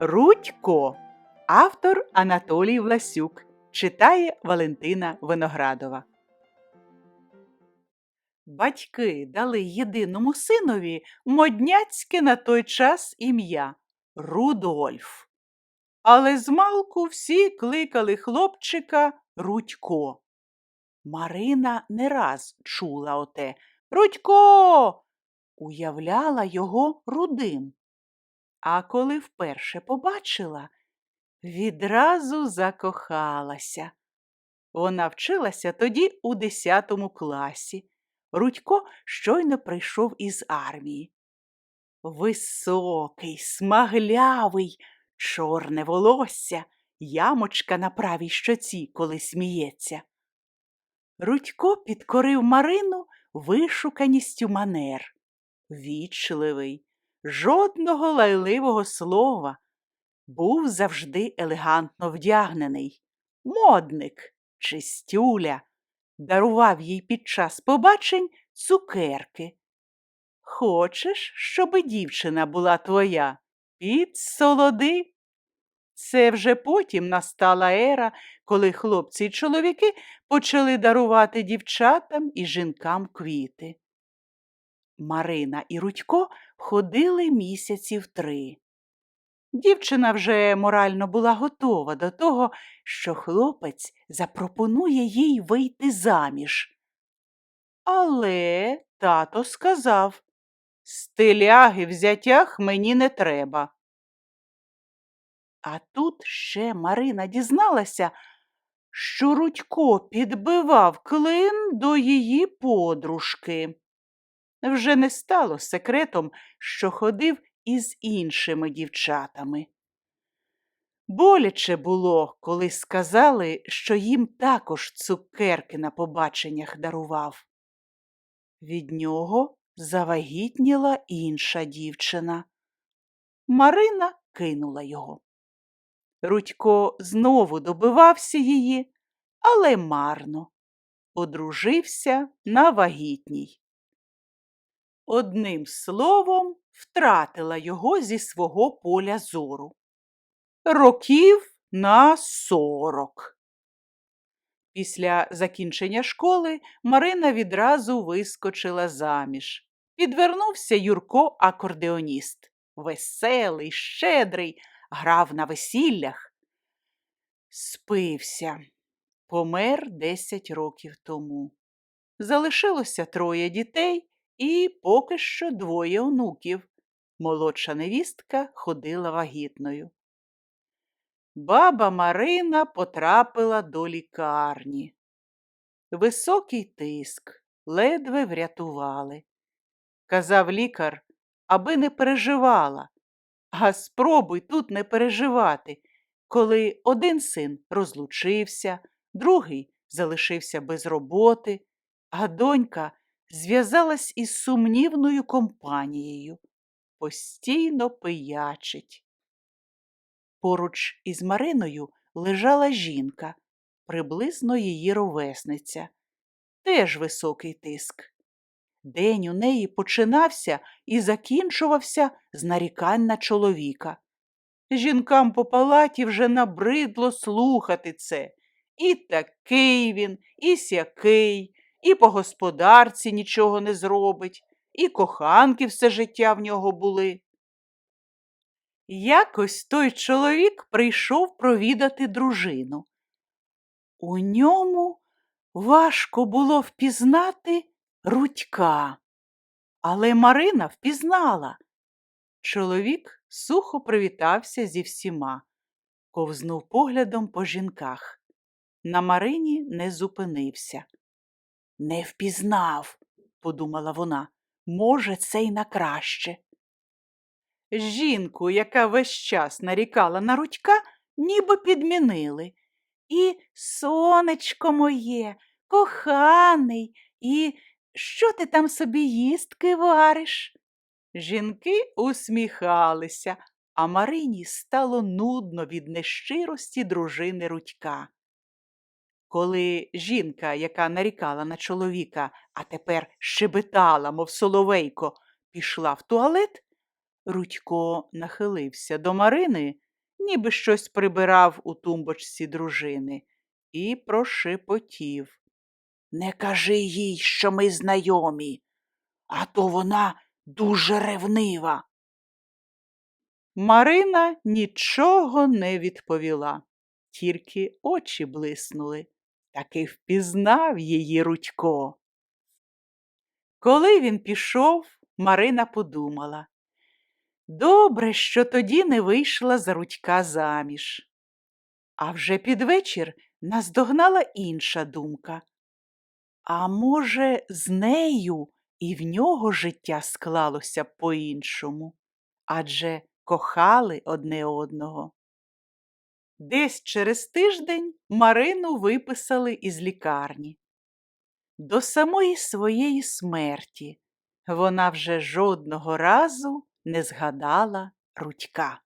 Рудько. Автор Анатолій Власюк. Читає Валентина Виноградова. Батьки дали єдиному синові модняцьке на той час ім'я Рудольф. Але змалку всі кликали хлопчика Рудько. Марина не раз чула оте Рудько. Уявляла його рудим. А коли вперше побачила, відразу закохалася. Вона вчилася тоді у 10 класі. Рудько щойно прийшов із армії. Високий, смаглявий, чорне волосся, ямочка на правій щоці, коли сміється. Рудько підкорив Марину вишуканістю манер. Вічливий, жодного лайливого слова. Був завжди елегантно вдягнений. Модник, чистюля, дарував їй під час побачень цукерки. Хочеш, щоби дівчина була твоя? Підсолоди. Це вже потім настала ера, коли хлопці й чоловіки почали дарувати дівчатам і жінкам квіти. Марина і Рудько ходили місяців три. Дівчина вже морально була готова до того, що хлопець запропонує їй вийти заміж. Але тато сказав Стиляги в зятях мені не треба. А тут ще Марина дізналася, що Рудько підбивав клин до її подружки. Вже не стало секретом, що ходив із іншими дівчатами. Боляче було, коли сказали, що їм також цукерки на побаченнях дарував. Від нього завагітніла інша дівчина. Марина кинула його. Рудько знову добивався її, але марно. Одружився на вагітній. Одним словом, втратила його зі свого поля зору. Років на сорок. Після закінчення школи Марина відразу вискочила заміж. Підвернувся Юрко акордеоніст. Веселий, щедрий, грав на весіллях. Спився, помер десять років тому. Залишилося троє дітей і поки що двоє онуків. Молодша невістка ходила вагітною. Баба Марина потрапила до лікарні. Високий тиск ледве врятували. Казав лікар, аби не переживала, а спробуй тут не переживати, коли один син розлучився, другий залишився без роботи, а донька зв'язалась із сумнівною компанією, постійно пиячить. Поруч із Мариною лежала жінка, приблизно її ровесниця, теж високий тиск. День у неї починався і закінчувався з нарікань на чоловіка. Жінкам по палаті вже набридло слухати це. І такий він, і сякий, і по господарці нічого не зробить, і коханки все життя в нього були. Якось той чоловік прийшов провідати дружину. У ньому важко було впізнати Рудька, але Марина впізнала. Чоловік сухо привітався зі всіма, ковзнув поглядом по жінках. На Марині не зупинився. Не впізнав, подумала вона, може, це й на краще. Жінку, яка весь час нарікала на Рудька, ніби підмінили. І сонечко моє, коханий, і що ти там собі їстки вариш? Жінки усміхалися, а Марині стало нудно від нещирості дружини Рудька. Коли жінка, яка нарікала на чоловіка, а тепер щебетала, мов соловейко, пішла в туалет, Рудько нахилився до Марини ніби щось прибирав у тумбочці дружини, і прошепотів. Не кажи їй, що ми знайомі, а то вона дуже ревнива. Марина нічого не відповіла, тільки очі блиснули, таки впізнав її Рудько. Коли він пішов, Марина подумала. Добре, що тоді не вийшла за Рудька заміж. А вже під вечір наздогнала інша думка. А може, з нею і в нього життя склалося по-іншому, адже кохали одне одного. Десь через тиждень Марину виписали із лікарні. До самої своєї смерті вона вже жодного разу не згадала Рудька.